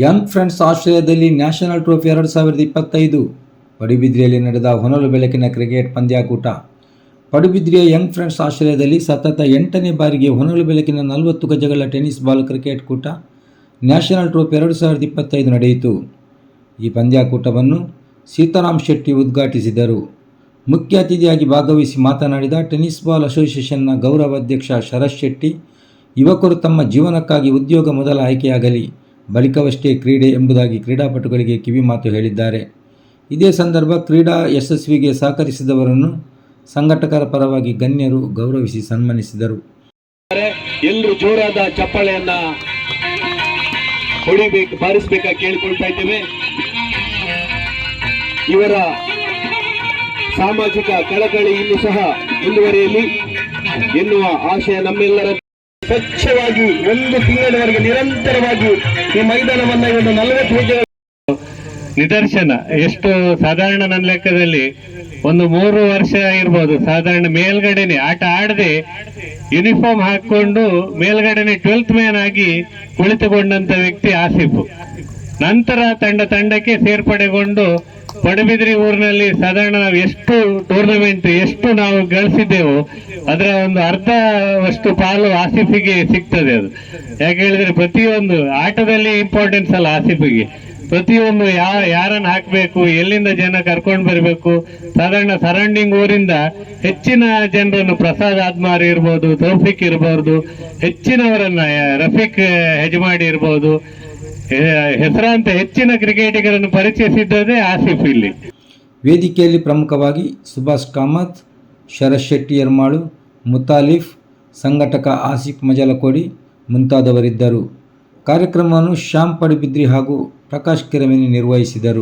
Young friends ಆಶ್ರಯದಲ್ಲಿ national trophy ಎರಡು ಸಾವಿರದ ಇಪ್ಪತ್ತೈದು. ಪಡುಬಿದ್ರಿಯಲ್ಲಿ ನಡೆದ ಹೊನಲು ಬೆಳಕಿನ ಕ್ರಿಕೆಟ್ ಪಂದ್ಯಾಕೂಟ. ಪಡುಬಿದ್ರಿಯ ಯಂಗ್ ಫ್ರೆಂಡ್ಸ್ ಆಶ್ರಯದಲ್ಲಿ ಸತತ ಎಂಟನೇ ಬಾರಿಗೆ ಹೊನಲು ಬೆಳಕಿನ ನಲವತ್ತು ಗಜಗಳ ಟೆನಿಸ್ ಬಾಲ್ ಕ್ರಿಕೆಟ್ ಕೂಟ ನ್ಯಾಷನಲ್ ಟ್ರೋಫಿ ಎರಡು ಸಾವಿರದ ಇಪ್ಪತ್ತೈದು ನಡೆಯಿತು. ಈ ಪಂದ್ಯಾಕೂಟವನ್ನು ಸೀತಾರಾಮ್ ಶೆಟ್ಟಿ ಉದ್ಘಾಟಿಸಿದರು. ಮುಖ್ಯ ಅತಿಥಿಯಾಗಿ ಭಾಗವಹಿಸಿ ಮಾತನಾಡಿದ ಟೆನಿಸ್ ಬಾಲ್ ಅಸೋಸಿಯೇಷನ್ನ ಗೌರವ ಅಧ್ಯಕ್ಷ ಶರತ್ ಶೆಟ್ಟಿ, ಯುವಕರು ತಮ್ಮ ಜೀವನಕ್ಕಾಗಿ ಉದ್ಯೋಗ ಮೊದಲ ಆಯ್ಕೆಯಾಗಲಿ. ಬಳಿಕವಷ್ಟೇ ಕ್ರೀಡೆ ಎಂಬುದಾಗಿ ಕ್ರೀಡಾಪಟುಗಳಿಗೆ ಕಿವಿಮಾತು ಹೇಳಿದ್ದಾರೆ. ಇದೇ ಸಂದರ್ಭ ಕ್ರೀಡಾ ಯಶಸ್ವಿಗೆ ಸಹಕರಿಸಿದವರನ್ನು ಸಂಘಟಕರ ಪರವಾಗಿ ಗಣ್ಯರು ಗೌರವಿಸಿ ಸನ್ಮಾನಿಸಿದರು. ಎಲ್ಲರೂ ಜೋರಾದ ಚಪ್ಪಾಳೆಯನ್ನ ಹೊಡಿಬೇಕು ಬಾರಿಸ್ಬೇಕಾಗಿ ಕೇಳಿಕೊಳ್ತಾ ಇದ್ದೇವೆ. ಇವರ ಸಾಮಾಜಿಕ ಕಳಕಳಿ ಇನ್ನು ಸಹ ಮುಂದುವರಿಯಲಿ ಎನ್ನುವ ಆಶಯ ನಮ್ಮೆಲ್ಲರ ಸ್ವಚ್ಛವಾಗಿ ಒಂದು ತಿಂಗಳವರೆಗೆ ನಿರಂತರವಾಗಿ ಈ ಮೈದಾನವನ್ನ ಒಂದು ನಲವತ್ತು ಹೆಜ್ಜೆ ನಿದರ್ಶನ. ಎಷ್ಟು ಸಾಧಾರಣ ನನ್ನ ಲೆಕ್ಕದಲ್ಲಿ ಒಂದು ಮೂರು ವರ್ಷ ಇರ್ಬೋದು. ಸಾಧಾರಣ ಮೇಲ್ಗಡೆನೆ ಆಟ ಆಡದೆ ಯೂನಿಫಾರ್ಮ್ ಹಾಕೊಂಡು ಮೇಲ್ಗಡೆನೆ ಟ್ವೆಲ್ತ್ ಮ್ಯಾನ್ ಆಗಿ ಕುಳಿತುಕೊಂಡಂತ ವ್ಯಕ್ತಿ ಆಸಿಫ್. ನಂತರ ತಂಡ ತಂಡಕ್ಕೆ ಸೇರ್ಪಡೆಗೊಂಡು ಪಡುಬಿದ್ರಿ ಊರಿನಲ್ಲಿ ಸಾಧಾರಣ ನಾವು ಎಷ್ಟು ಟೂರ್ನಮೆಂಟ್ ಎಷ್ಟು ನಾವು ಗಳಿಸಿದ್ದೆವು ಅದರ ಒಂದು ಅರ್ಧವಷ್ಟು ಪಾಲು ಆಸಿಫಿಗೆ ಸಿಗ್ತದೆ ಅದು. ಯಾಕೆ ಹೇಳಿದ್ರೆ ಪ್ರತಿಯೊಂದು ಆಟದಲ್ಲಿ ಇಂಪಾರ್ಟೆನ್ಸ್ ಅಲ್ಲ ಆಸಿಫಿಗೆ. ಪ್ರತಿಯೊಂದು ಯಾ, ಯಾರನ್ನು ಹಾಕಬೇಕು, ಎಲ್ಲಿಂದ ಜನ ಕರ್ಕೊಂಡು ಬರಬೇಕು, ಸಾಧಾರಣ ಸರೌಂಡಿಂಗ್ ಊರಿಂದ ಹೆಚ್ಚಿನ ಜನರನ್ನು ಪ್ರಸಾದ್ ಆದ್ಮಾರಿ ಇರ್ಬೋದು, ತೌಫಿಕ್ ಇರ್ಬೋದು ಹೆಚ್ಚಿನವರನ್ನ ರಫೀಕ್ ಹೆಜಮಾಡಿ ಇರ್ಬೋದು ಹೆಸರಾಂತ ಹೆಚ್ಚಿನ ಕ್ರಿಕೆಟಿಗರನ್ನು ಪರಿಚಯಿಸಿದ್ದದೇ ಆಸಿಫ್ ಇಲ್ಲಿ. ವೇದಿಕೆಯಲ್ಲಿ ಪ್ರಮುಖವಾಗಿ ಸುಭಾಷ್ ಕಾಮತ್, ಶರತ್ ಶೆಟ್ಟಿ ಎರ್ಮಾಳು ಮುತಾಲಿಫ್, ಸಂಘಟಕ ಆಸಿಫ್ ಮಜಲಕೋಡಿ ಮುಂತಾದವರಿದ್ದರು. ಕಾರ್ಯಕ್ರಮವನ್ನು ಶ್ಯಾಮ್ ಪಡುಬಿದ್ರಿ ಹಾಗೂ ಪ್ರಕಾಶ್ ಕಿರಮಿನಿ ನಿರ್ವಹಿಸಿದರು.